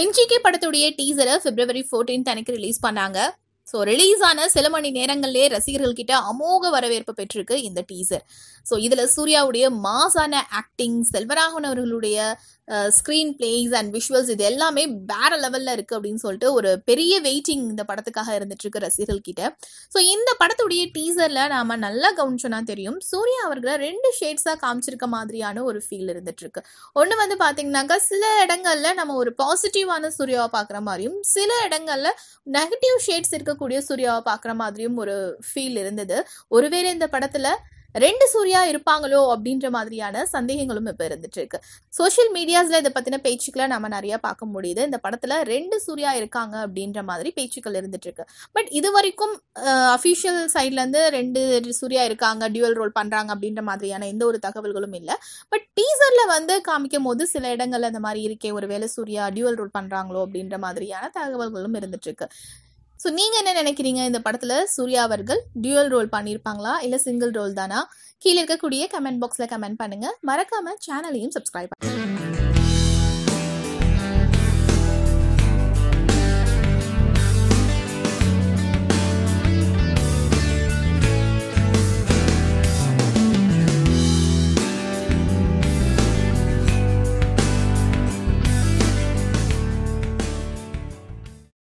MGK படத்துடைய டீசரை பிப்ரவரி 14th அன்னைக்கு ரிலீஸ் பண்ணாங்க. ஸோ ரிலீஸ் ஆன சில மணி நேரங்களிலே ரசிகர்கள் கிட்ட அமோக வரவேற்பு பெற்றிருக்கு இந்த டீசர். ஸோ இதில் சூர்யாவுடைய மாசான ஆக்டிங் செல்வராகவன் அவர்களுடைய ஸ்க்ரீன் பிளேஸ் அண்ட் விஷுவல்ஸ் இது எல்லாமே வேற லெவலில் இருக்குது அப்படின்னு சொல்லிட்டு ஒரு பெரிய வெயிட்டிங் இந்த படத்துக்காக இருந்துட்டுருக்கு ரசிகர்கள் கிட்ட ஸோ இந்த படத்துடைய டீசரில் நாம் நல்லா கவனிச்சோன்னா தெரியும் சூர்யா அவர்களை ரெண்டு ஷேட்ஸாக காமிச்சிருக்க மாதிரியான ஒரு ஃபீல் இருந்துட்டுருக்கு. ஒன்று வந்து பாத்தீங்கன்னாக்கா சில இடங்களில் நம்ம ஒரு பாசிட்டிவான சூர்யாவை பார்க்குற மாதிரியும் சில இடங்களில் நெகட்டிவ் ஷேட்ஸ் இருக்கக்கூடிய சூர்யாவை பார்க்குற மாதிரியும் ஒரு ஃபீல் இருந்தது. ஒருவேளை இந்த படத்துல ரெண்டு சூர்யா இருப்பாங்களோ அப்படின்ற மாதிரியான சந்தேகங்களும் இப்போ இருந்துட்டு இருக்கு சோஷியல் மீடியாஸ்ல இதை பத்தின பேச்சுக்களை நம்ம நிறைய பார்க்க முடியுது. இந்த படத்துல ரெண்டு சூர்யா இருக்காங்க அப்படின்ற மாதிரி பேச்சுக்கள் இருந்துட்டு இருக்கு பட் இது வரைக்கும் அஃபிஷியல் சைட்ல இருந்து ரெண்டு சூர்யா இருக்காங்க டியூவல் ரோல் பண்றாங்க அப்படின்ற மாதிரியான எந்த ஒரு தகவல்களும் இல்லை. பட் டீசர்ல வந்து காமிக்கும் போது சில இடங்கள்ல இந்த மாதிரி இருக்கே ஒருவேளை சூர்யா டியூவல் ரோல் பண்றாங்களோ அப்படின்ற மாதிரியான தகவல்களும் இருந்துட்டு இருக்கு ஸோ நீங்க என்ன நினைக்கிறீங்க? இந்த படத்துல சூர்யா அவர்கள் டியூவல் ரோல் பண்ணியிருப்பாங்களா? இல்ல சிங்கிள் ரோல் தானா? கீழே இருக்கக்கூடிய கமெண்ட் பாக்ஸில் கமெண்ட் பண்ணுங்க. மறக்காம சேனலையும் சப்ஸ்கிரைப் பண்ணுங்க.